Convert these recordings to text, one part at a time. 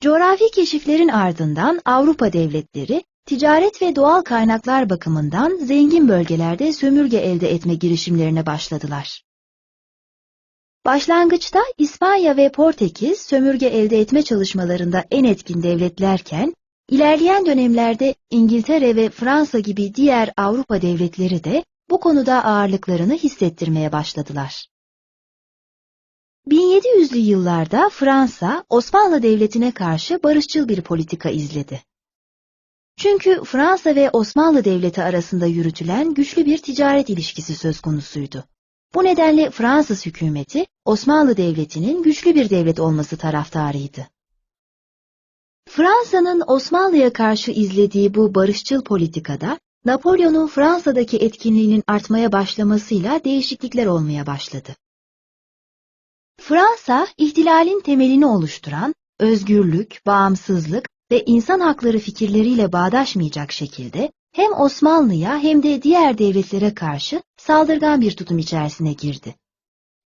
Coğrafi keşiflerin ardından Avrupa devletleri, ticaret ve doğal kaynaklar bakımından zengin bölgelerde sömürge elde etme girişimlerine başladılar. Başlangıçta İspanya ve Portekiz sömürge elde etme çalışmalarında en etkin devletlerken, ilerleyen dönemlerde İngiltere ve Fransa gibi diğer Avrupa devletleri de bu konuda ağırlıklarını hissettirmeye başladılar. 1700'lü yıllarda Fransa, Osmanlı Devleti'ne karşı barışçıl bir politika izledi. Çünkü Fransa ve Osmanlı Devleti arasında yürütülen güçlü bir ticaret ilişkisi söz konusuydu. Bu nedenle Fransız hükümeti, Osmanlı Devleti'nin güçlü bir devlet olması taraftarıydı. Fransa'nın Osmanlı'ya karşı izlediği bu barışçıl politikada, Napolyon'un Fransa'daki etkinliğinin artmaya başlamasıyla değişiklikler olmaya başladı. Fransa, ihtilalin temelini oluşturan özgürlük, bağımsızlık ve insan hakları fikirleriyle bağdaşmayacak şekilde hem Osmanlı'ya hem de diğer devletlere karşı saldırgan bir tutum içerisine girdi.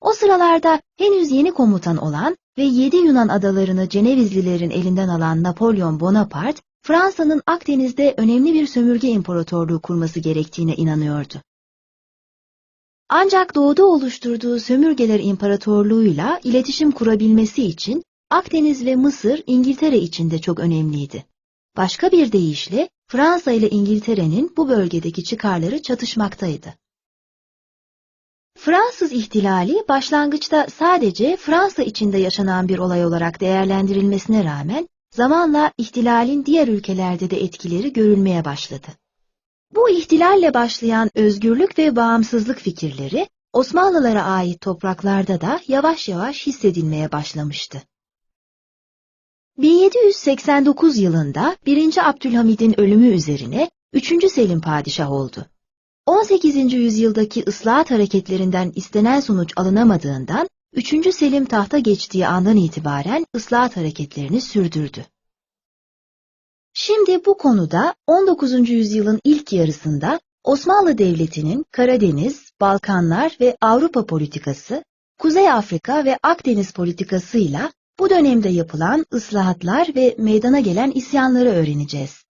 O sıralarda henüz yeni komutan olan ve yedi Yunan adalarını Cenevizlilerin elinden alan Napolyon Bonaparte, Fransa'nın Akdeniz'de önemli bir sömürge imparatorluğu kurması gerektiğine inanıyordu. Ancak doğuda oluşturduğu sömürgeler imparatorluğuyla iletişim kurabilmesi için Akdeniz ve Mısır İngiltere için de çok önemliydi. Başka bir deyişle Fransa ile İngiltere'nin bu bölgedeki çıkarları çatışmaktaydı. Fransız ihtilali başlangıçta sadece Fransa içinde yaşanan bir olay olarak değerlendirilmesine rağmen zamanla ihtilalin diğer ülkelerde de etkileri görülmeye başladı. Bu ihtilalle başlayan özgürlük ve bağımsızlık fikirleri Osmanlılara ait topraklarda da yavaş yavaş hissedilmeye başlamıştı. 1789 yılında 1. Abdülhamid'in ölümü üzerine 3. Selim padişah oldu. 18. yüzyıldaki ıslahat hareketlerinden istenen sonuç alınamadığından 3. Selim tahta geçtiği andan itibaren ıslahat hareketlerini sürdürdü. Şimdi bu konuda 19. yüzyılın ilk yarısında Osmanlı Devleti'nin Karadeniz, Balkanlar ve Avrupa politikası, Kuzey Afrika ve Akdeniz politikasıyla bu dönemde yapılan ıslahatlar ve meydana gelen isyanları öğreneceğiz.